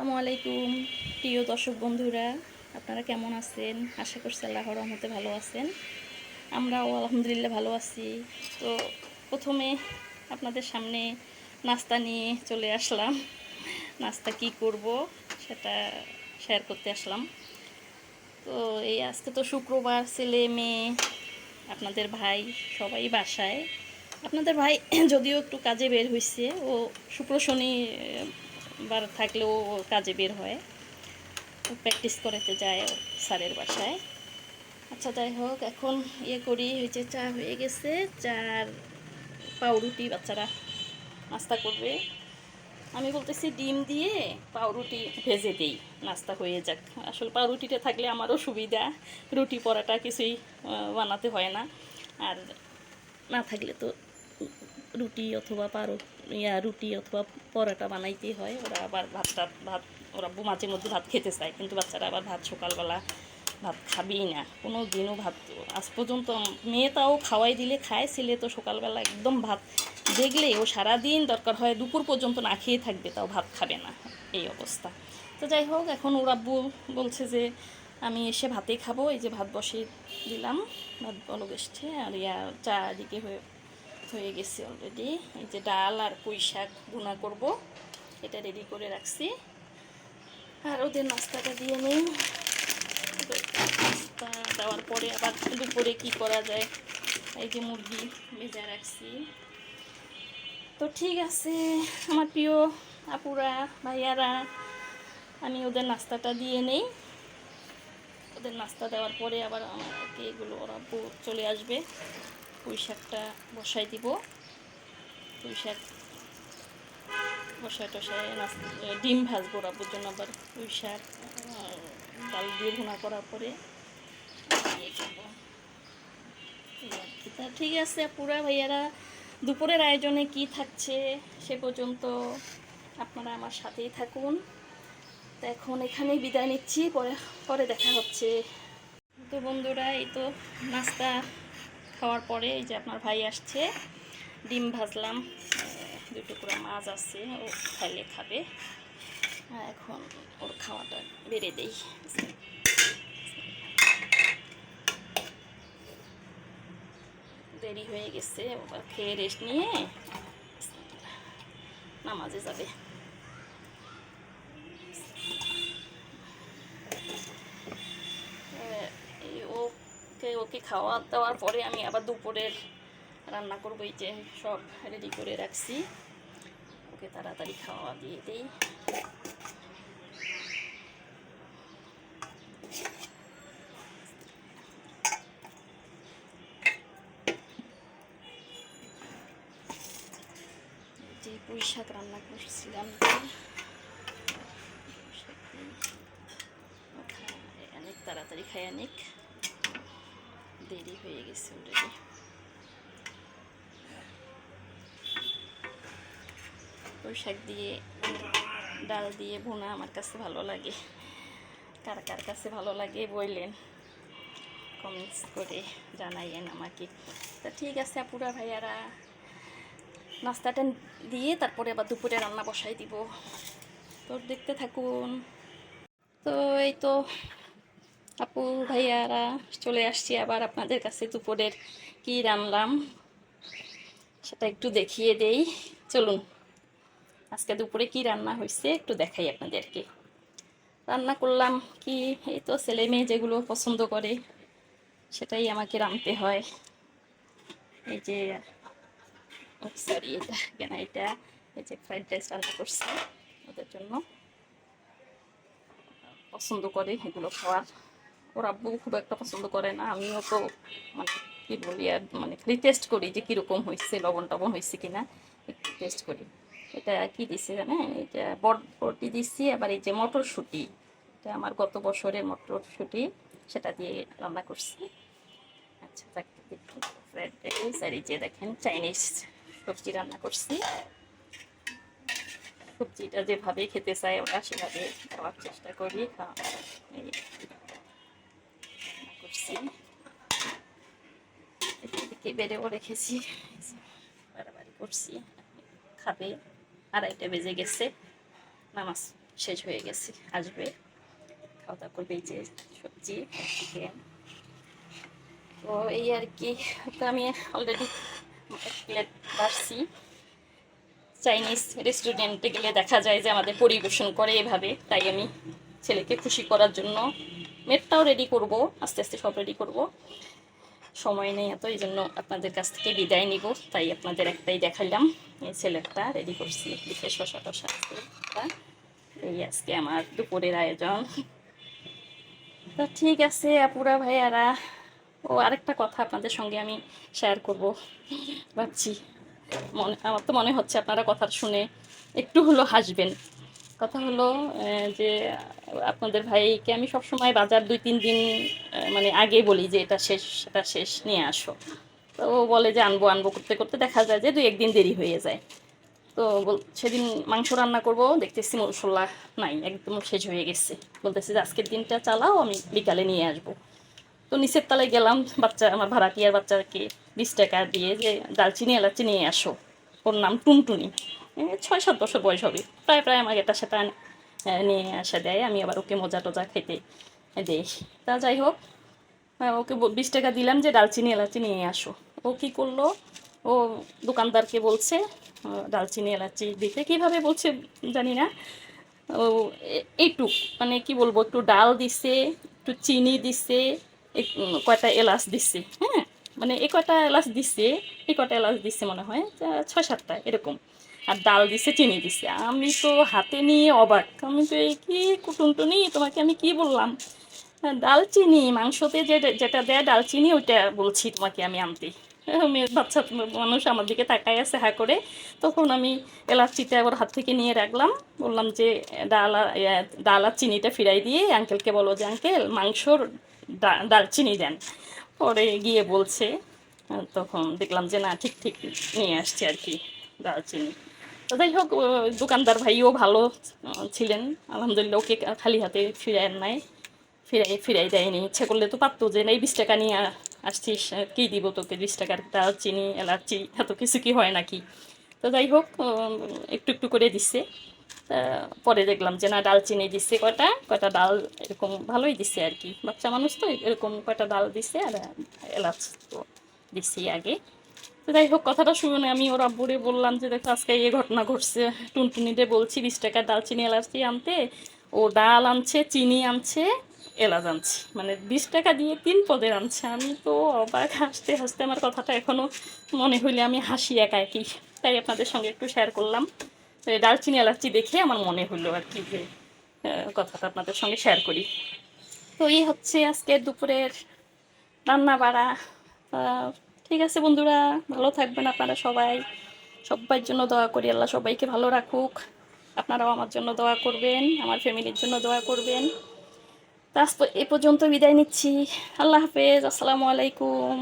আসসালামু আলাইকুম, প্রিয় দর্শক বন্ধুরা, আপনারা কেমন আছেন? আশা করছি আল্লাহর রহমতে ভালো আছেন। আমরাও আলহামদুলিল্লাহ ভালো আছি। তো প্রথমে আপনাদের সামনে নাস্তা নিয়ে চলে আসলাম। নাস্তা কি করব সেটা শেয়ার করতে আসলাম। তো এই আজকে তো শুক্রবার, ছেলে, মেয়ে, আপনাদের ভাই সবাই বাসায়। আপনাদের ভাই যদিও একটু কাজে বের হয়েছে ও শুক্র, শনি বার থাকলেও কাজে বের হয়। প্র্যাকটিস করাতে যায় স্যারের বাসায়। আচ্ছা যাই হোক, এখন ইয়ে করি হয়েছে চা হয়ে গেছে, চার পাউরুটি বাচ্চারা নাস্তা করবে। আমি বলতেছি ডিম দিয়ে পাউরুটি ভেজে দিই, নাস্তা হয়ে যাক। আসলে পাউরুটিটা থাকলে আমারও সুবিধা, রুটি পরাটা কিছুই বানাতে হয় না। আর না থাকলে তো রুটি অথবা পারো, ইয়া রুটি অথবা পরোটা বানাইতেই হয়। ওরা আবার ভাতটা, ভাত, ওরা মাঝে মধ্যে ভাত খেতে চায়, কিন্তু বাচ্চারা আবার ভাত সকালবেলা ভাত খাবেই না। কোনো দিনও ভাত, আজ পর্যন্ত মেয়ে তাও খাওয়াই দিলে খায়, ছেলে তো সকালবেলা একদম ভাত দেখলে ও সারাদিন দরকার হয় দুপুর পর্যন্ত না খেয়ে থাকবে, তাও ভাত খাবে না, এই অবস্থা। তো যাই হোক, এখন ওর আব্বু বলছে যে, আমি এসে ভাতেই খাব, এই যে ভাত বসিয়ে দিলাম, ভাত বলো বেসছে আর ইয়া চা এদিকে হয়ে হয়ে গেছে অলরেডি এই যে ডাল আর পুঁই শাক ভুনা করব। এটা রেডি করে রাখছি। আর ওদের নাস্তাটা দিয়ে নেই। নাস্তা দেওয়ার পরে আবার দুপুরে কি করা যায়? এই যে মুরগি ভেজা রাখছি। তো ঠিক আছে, আমার প্রিয় আপুরা, ভাইয়ারা, আমি ওদের নাস্তাটা দিয়ে নেই। ওদের নাস্তা দেওয়ার পরে আবার আমাকে এগুলো ওরা চলে আসবে। পুঁই শাকটা বসাই দিব। পুঁই শাক বসায় টসায় ডিম ভাজবো রাবুর জন্য আবার পুঁই শাক ডাল দিয়ে ভুনা করার পরে। তা ঠিক আছে পুরা ভাইয়ারা, দুপুরের আয়োজনে কি থাকছে সে পর্যন্ত আপনারা আমার সাথেই থাকুন। তো এখন এখানেই বিদায় নিচ্ছি, পরে পরে দেখা হচ্ছে। তো বন্ধুরা, এই তো নাস্তা খাওয়ার পরে এই যে আপনার ভাই আসছে, ডিম ভাজলাম দুই টুকরা মাছ আছে, ও খাইলে খাবে। এখন ওর খাওয়াটা বেড়ে দেই। দেরি হয়ে গেছে ওবার খেয়ে রেস্ট নিয়ে নামাজে যাবে আহ, এই ওকে খাওয়া দাওয়ার পরে আমি আবার দুপুরের রান্না করব, এই যে সব রেডি করে রাখছি। ওকে তাড়াতাড়ি খাওয়া দিয়ে দেই। যে পুঁই শাক রান্না করছিলাম। অনেক তাড়াতাড়ি খায় অনেক দেরি হয়ে গেছে অলরেডি শাক দিয়ে, ডাল দিয়ে ভুনা আমার কাছে ভালো লাগে। কার কার কাছে ভালো লাগে বললেন। কমেন্টস করে জানাইয়েন আমাকে। তা ঠিক আছে আপুরা ভাইয়ারা, নাস্তাটা দিয়ে তারপরে আবার দুপুরে রান্না বসাই দিব। তো দেখতে থাকুন। তো এই তো আপু, ভাইয়ারা, চলে আসছি আবার আপনাদের কাছে দুপুরের কি রান্নাম সেটা একটু দেখিয়ে দেই। চলুন, আজকে দুপুরে কি রান্না হয়েছে একটু দেখাই আপনাদেরকে। রান্না করলাম কি, এই তো ছেলে মেয়ে যেগুলো পছন্দ করে, সেটাই আমাকে রাঁধতে হয়। এই যে সরি এটা কেন এটা? এই যে ফ্রাইড রাইস রান্না করছি ওদের জন্য। পছন্দ করে এগুলো খাওয়ার। ওর আব্বু খুব একটা পছন্দ করে না। আমিও তো মানে কি বলি, আর মানে খালি টেস্ট করি যে কীরকম হয়েছে লবণ টবণ হয়েছে কিনা। একটু টেস্ট করি। এটা কি দিছে জানেন এটা বটবটি দিচ্ছি আবার এই যে মটরশুঁটি। এটা আমার গত বছরের মটরশুঁটি, সেটা দিয়ে রান্না করছি। আচ্ছা একটু ফ্রাইড আর এই যে দেখেন চাইনিজ সবজি রান্না করছি। সবজিটা যেভাবে খেতে চায় ওরা সেভাবে দেওয়ার চেষ্টা করি। খাওয়া করছি এদিকে বেড়েও রেখেছি করছি। খাবে। আড়াইটা বেজে গেছে। নামাজ শেষ হয়ে গেছে। আসবে। খাওয়া দাওয়া করবে যে সবজি তো এই আর কি। তো আমি অলরেডি প্লেট বাড়ছি। চাইনিজ রেস্টুরেন্টে গেলে দেখা যায় যে আমাদের পরিবেশন করে এভাবে। তাই আমি ছেলেকে খুশি করার জন্য মেটটাও রেডি করব, আস্তে আস্তে সব রেডি করব। সময় নেই এত এই জন্য আপনাদের কাছ থেকে বিদায় নিব। তাই আপনাদের একটাই দেখাইলাম, এই ছেলেটা রেডি করছি বিশেষ শশা টশা এই আজকে আমার দুপুরের আয়োজন। তো ঠিক আছে, আপুরা, ভাইয়ারা। ও, আরেকটা কথা আপনাদের সঙ্গে আমি শেয়ার করব। ভাবছি, মনে, আমার তো মনে হচ্ছে আপনারা কথা শুনে একটু হলো হাসবেন। কথা হলো যে আপনাদের ভাইকে আমি সবসময় বাজার দুই, তিন দিন মানে আগে বলি যে এটা শেষ, সেটা শেষ, নিয়ে আসো। তো ও বলে যে আনব আনব করতে করতে দেখা যায় যে দুই একদিন দেরি হয়ে যায়। তো সেদিন মাংস রান্না করব, দেখতেছি মশলা নাই, একদম শেষ হয়ে গেছে। বলতেছি যে আজকের দিনটা চালাও, আমি বিকালে নিয়ে আসব। তো নিচের তলায় গেলাম, বাচ্চা, আমার ভাড়াটিয়ার বাচ্চাকে বিশ টাকা দিয়ে যে দালচিনি, এলাচি নিয়ে আসো। ওর নাম টুনটুনি। ছয়, সাত বছর বয়স হবে। প্রায় প্রায় আমাকে এটা সেটা নিয়ে আসা দেয়। আমি আবার ওকে মজা টজা খেতে দেই। তা যাই হোক ওকে বিশ টাকা দিলাম যে ডালচিনি এলাচি নিয়ে আসো। ও কি করল? ও দোকানদারকে বলছে ডালচিনি, এলাচি দিতে। কীভাবে বলছে জানি না। ও এ- এইটুক মানে কি বলব, একটু ডাল দিছে, একটু চিনি দিছে কয়টা এলাচ দিছে হ্যাঁ? মানে এ কয়টা এলাচ দিছে এই কটা এলাচ দিছে মনে হয় ছয় সাতটা এরকম। আর ডাল দিছে চিনি দিছে। আমি তো হাতে নিয়ে অবাক। আমি তো এই কি কুটুনটুনি তোমাকে আমি কি বললাম? হ্যাঁ, দালচিনি মাংসতে যে যেটা দেয় ডালচিনি ওইটা বলছি তোমাকে আমি আনতে। মেয়ে বাচ্চা মানুষ আমার দিকে তাকায় আছে হা করে। তখন আমি এলাচিটা ওর হাত থেকে নিয়ে রাখলাম। বললাম যে ডাল ডাল আর চিনিটা ফিরাই দিয়ে আঙ্কেলকে বলো যে আঙ্কেল মাংসর ডালচিনি দেন। পরে গিয়ে বলছে। তখন দেখলাম যে না ঠিক ঠিক নিয়ে আসছে আর কি দালচিনি তো যাই হোক দোকানদার ভাইও ভালো ছিলেন। আলহামদুলিল্লাহ, ওকে খালি হাতে ফিরাই নাই। ফিরাই ফিরাই দেয়নি। ইচ্ছে করলে তো পারতো যে না এই বিশ টাকা নিয়ে আসছিস কী দিব তোকে? বিশ টাকার ডাল চিনি, এলাচি, এত কিছু কি হয় নাকি? তো যাই হোক একটু একটু করে দিচ্ছে তা পরে দেখলাম যে, না, ডাল চিনি দিচ্ছে কয়টা? কয়টা ডাল এরকম ভালোই দিচ্ছে আর কি। বাচ্চা মানুষ তো, এরকম কয়টা ডাল দিচ্ছে আর, এলাচ তো দিচ্ছি আগে। তো যাই হোক, কথাটা শুনে আমি ওর আব্বুরে বললাম যে, দেখো, আজকে এই ঘটনা ঘটছে। টুনটুনিতে বলছি, বিশ টাকার ডাল, চিনি, এলাচি আনতে। ও ডাল আনছে, চিনি আনছে, এলাচ আনছে। মানে বিশ টাকা দিয়ে তিন পদের আনছে। আমি তো অবাক, হাসতে হাসতে আমার কথাটা এখনও মনে হইলে আমি হাসি একা একই তাই আপনাদের সঙ্গে একটু শেয়ার করলাম। ডালচিনি এলাচি দেখে আমার মনে হলো আর কি যে কথাটা আপনাদের সঙ্গে শেয়ার করি। তো এই হচ্ছে আজকে দুপুরের রান্না বাড়া ঠিক আছে বন্ধুরা, ভালো থাকবেন আপনারা সবাই। সবার জন্য দোয়া করি, আল্লাহ সবাইকে ভালো রাখুক। আপনারাও আমার জন্য দোয়া করবেন, আমার ফ্যামিলির জন্য দোয়া করবেন। তা এ পর্যন্ত বিদায় নিচ্ছি। আল্লাহ হাফেজ, আসসালামু আলাইকুম।